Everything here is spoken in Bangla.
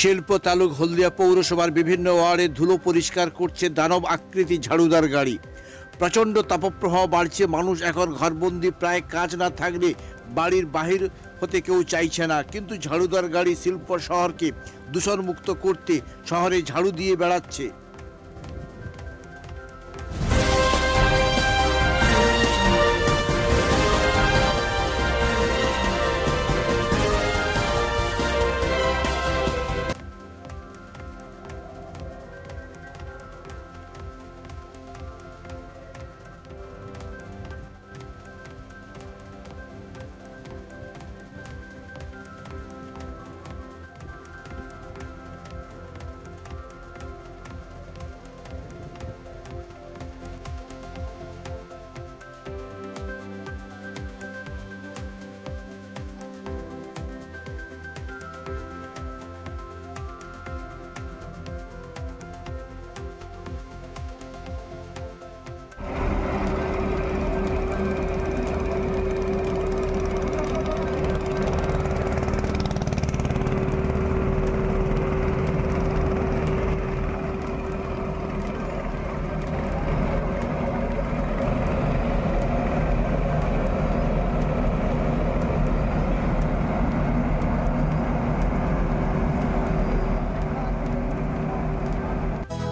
শিল্প তালুক হলদিয়া পৌরসভার বিভিন্ন ওয়ার্ডে ধুলো পরিষ্কার করছে দানব আকৃতি ঝাড়ুদার গাড়ি। প্রচণ্ড তাপপ্রবাহ বাড়ছে, মানুষ এখন ঘরবন্দি, প্রায় কাজ না থাকলে বাড়ির বাহির হতে কেউ চাইছে না। কিন্তু ঝাড়ুদার গাড়ি শিল্প শহরকে দূষণমুক্ত করতে শহরে ঝাড়ু দিয়ে বেড়াচ্ছে।